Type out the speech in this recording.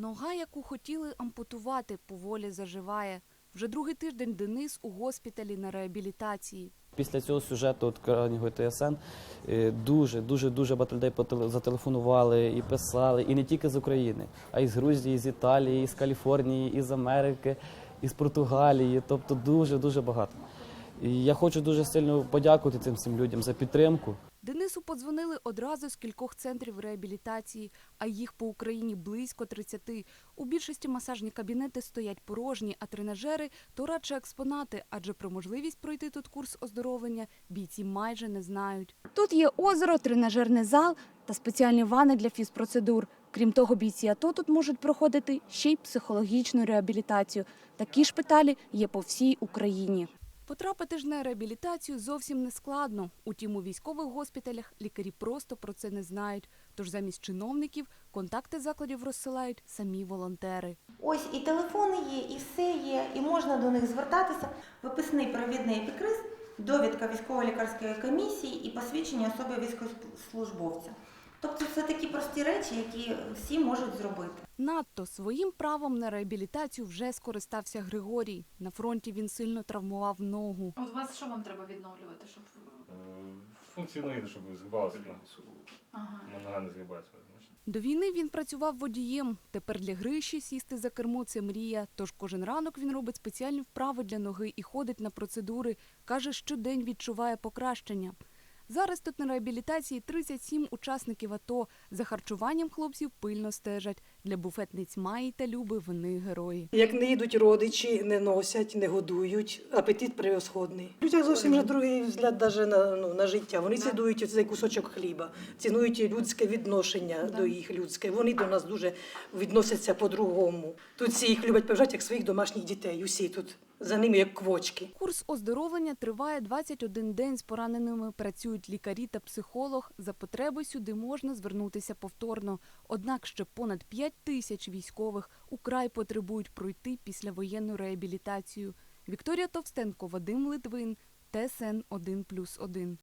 Нога, яку хотіли ампутувати, поволі заживає. Вже другий тиждень Денис у госпіталі на реабілітації. Після цього сюжету от крайнього ТСН е, дуже, дуже, дуже багато людей зателефонували і писали, і не тільки з України, а й з Грузії, з Італії, з Каліфорнії, із Америки, із Португалії. Тобто дуже, дуже багато. Я хочу дуже сильно подякувати цим всім людям за підтримку. Денису подзвонили одразу з кількох центрів реабілітації, а їх по Україні близько 30. У більшості масажні кабінети стоять порожні, а тренажери то радше експонати, адже про можливість пройти тут курс оздоровлення бійці майже не знають. Тут є озеро, тренажерний зал та спеціальні вани для фізпроцедур. Крім того, бійці АТО тут можуть проходити ще й психологічну реабілітацію. Такі шпиталі є по всій Україні. Потрапити ж на реабілітацію зовсім не складно. Утім, у військових госпіталях лікарі просто про це не знають. Тож замість чиновників контакти закладів розсилають самі волонтери. Ось і телефони є, і все є, і можна до них звертатися. Виписний провідний епікриз, довідка військово-лікарської комісії і посвідчення особи військовослужбовця. Тобто це такі прості речі, які всі можуть зробити. Надто своїм правом на реабілітацію вже скористався Григорій. На фронті він сильно травмував ногу. От вас що вам треба відновлювати, щоб Е, Функції ноги, щоб згибалася. ага. Нога не згибається. До війни він працював водієм. Тепер для Гриші сісти за кермо це мрія. Тож кожен ранок він робить спеціальні вправи для ноги і ходить на процедури. Каже, щодень відчуває покращення. Зараз тут на реабілітації 37 учасників АТО. За харчуванням хлопців пильно стежать. Для буфетниць Маї та Люби вони герої. Як не йдуть родичі, не носять, не годують, апетит превосходний. В Людях зовсім вже другий взгляд даже на, ну, на життя. Вони цінують цей кусочок хліба, цінують людське відношення до їх людське. Вони до нас дуже відносяться по-другому. Тут всі їх люблять поважати як своїх домашніх дітей. Усі тут за ними як квочки. Курс оздоровлення триває 21 день. З пораненими працюють лікарі та психолог. За потреби сюди можна звернутися повторно. Однак ще понад 5 тисяч військових украй потребують пройти післявоєнну реабілітацію. Вікторія Товстенко, Вадим Литвин, ТСН 1+,1.